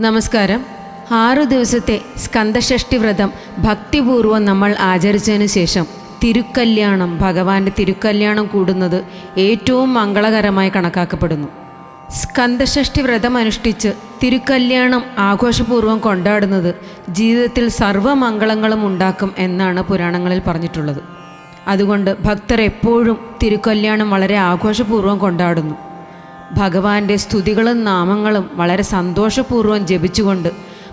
നമസ്കാരം. ആറു ദിവസത്തെ സ്കന്ദഷഷ്ടി വ്രതം ഭക്തിപൂർവം നമ്മൾ ആചരിച്ചതിന് ശേഷം തിരുക്കല്യാണം ഭഗവാന്റെ തിരുക്കല്യാണം കൂടുന്നത് ഏറ്റവും മംഗളകരമായി കണക്കാക്കപ്പെടുന്നു. സ്കന്ദഷഷ്ടി വ്രതം അനുഷ്ഠിച്ച് തിരുക്കല്യാണം ആഘോഷപൂർവം കൊണ്ടാടുന്നത് ജീവിതത്തിൽ സർവമംഗളങ്ങളും ഉണ്ടാക്കും എന്നാണ് പുരാണങ്ങളിൽ പറഞ്ഞിട്ടുള്ളത്. അതുകൊണ്ട് ഭക്തർ എപ്പോഴും തിരുക്കല്യാണം വളരെ ആഘോഷപൂർവം കൊണ്ടാടുന്നു. ഭഗവാന്റെ സ്തുതികളും നാമങ്ങളും വളരെ സന്തോഷപൂർവം ജപിച്ചുകൊണ്ട്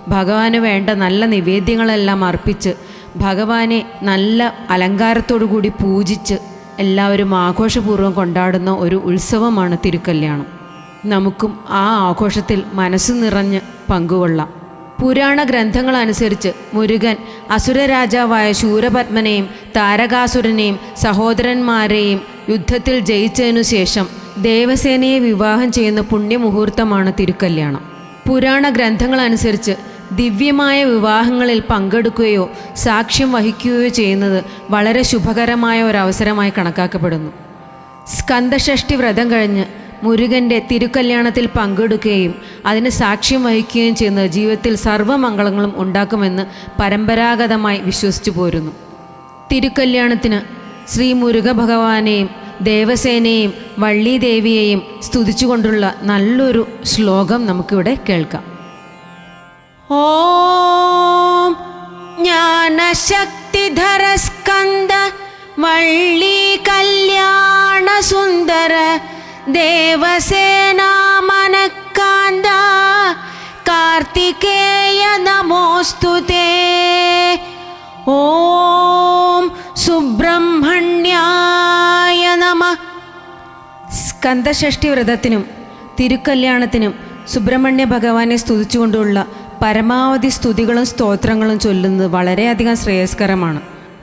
ഭഗവാന് വേണ്ട നല്ല നിവേദ്യങ്ങളെല്ലാം അർപ്പിച്ച് ഭഗവാനെ നല്ല അലങ്കാരത്തോടു കൂടി പൂജിച്ച് എല്ലാവരും ആഘോഷപൂർവം കൊണ്ടാടുന്ന ഒരു ഉത്സവമാണ് തിരുക്കല്യാണം. നമുക്കും ആ ആഘോഷത്തിൽ മനസ്സ് നിറഞ്ഞ് പങ്കുകൊള്ളാം. പുരാണ ഗ്രന്ഥങ്ങളനുസരിച്ച് മുരുകൻ അസുരരാജാവായ ശൂരപത്മനെയും താരകാസുരനെയും സഹോദരന്മാരെയും യുദ്ധത്തിൽ ജയിച്ചതിനു ശേഷം ദേവസേനയെ വിവാഹം ചെയ്യുന്ന പുണ്യമുഹൂർത്തമാണ് തിരുക്കല്യാണം. പുരാണ ഗ്രന്ഥങ്ങളനുസരിച്ച് ദിവ്യമായ വിവാഹങ്ങളിൽ പങ്കെടുക്കുകയോ സാക്ഷ്യം വഹിക്കുകയോ ചെയ്യുന്നത് വളരെ ശുഭകരമായ ഒരവസരമായി കണക്കാക്കപ്പെടുന്നു. സ്കന്ദഷഷ്ടി വ്രതം കഴിഞ്ഞ് മുരുകന്റെ തിരുക്കല്യാണത്തിൽ പങ്കെടുക്കുകയും അതിന് സാക്ഷ്യം വഹിക്കുകയും ചെയ്യുന്നത് ജീവിതത്തിൽ സർവമംഗളങ്ങളും ഉണ്ടാക്കുമെന്ന് പരമ്പരാഗതമായി വിശ്വസിച്ചു പോരുന്നു തിരുക്കല്യാണത്തിന് ശ്രീ മുരുക ഭഗവാനെയും ദേവസേനയെയും വള്ളീദേവിയെയും സ്തുതിച്ചുകൊണ്ടുള്ള നല്ലൊരു ശ്ലോകം നമുക്കിവിടെ കേൾക്കാം. ഓം ജ്ഞാനശക്തിധര സ്കന്ദ വള്ളി കല്യാണ സുന്ദര ദേവസേനാമനക്കാന്ത കാർത്തികേയ നമോസ്തുതേ. സ്കന്ദഷഷ്ടി വ്രതത്തിനും തിരുക്കല്യാണത്തിനും സുബ്രഹ്മണ്യ ഭഗവാനെ സ്തുതിച്ചുകൊണ്ടുള്ള പരമാവധി സ്തുതികളും സ്തോത്രങ്ങളും ചൊല്ലുന്നത് വളരെയധികം ശ്രേയസ്കരമാണ്.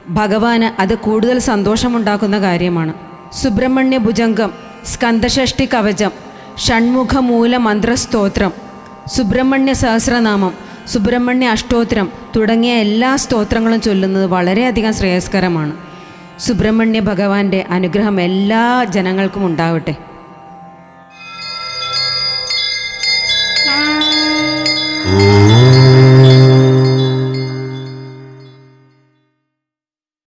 ഭഗവാന് അത് കൂടുതൽ സന്തോഷമുണ്ടാക്കുന്ന കാര്യമാണ്. സുബ്രഹ്മണ്യ ഭുജംഗം സ്കന്ദഷഷ്ടി കവചം ഷൺമുഖമൂല മന്ത്രസ്തോത്രം സുബ്രഹ്മണ്യ സഹസ്രനാമം സുബ്രഹ്മണ്യ അഷ്ടോത്രം തുടങ്ങിയ എല്ലാ സ്തോത്രങ്ങളും ചൊല്ലുന്നത് വളരെയധികം ശ്രേയസ്കരമാണ്. സുബ്രഹ്മണ്യ ഭഗവാന്റെ അനുഗ്രഹം എല്ലാ ജനങ്ങൾക്കും ഉണ്ടാവട്ടെ. ॐ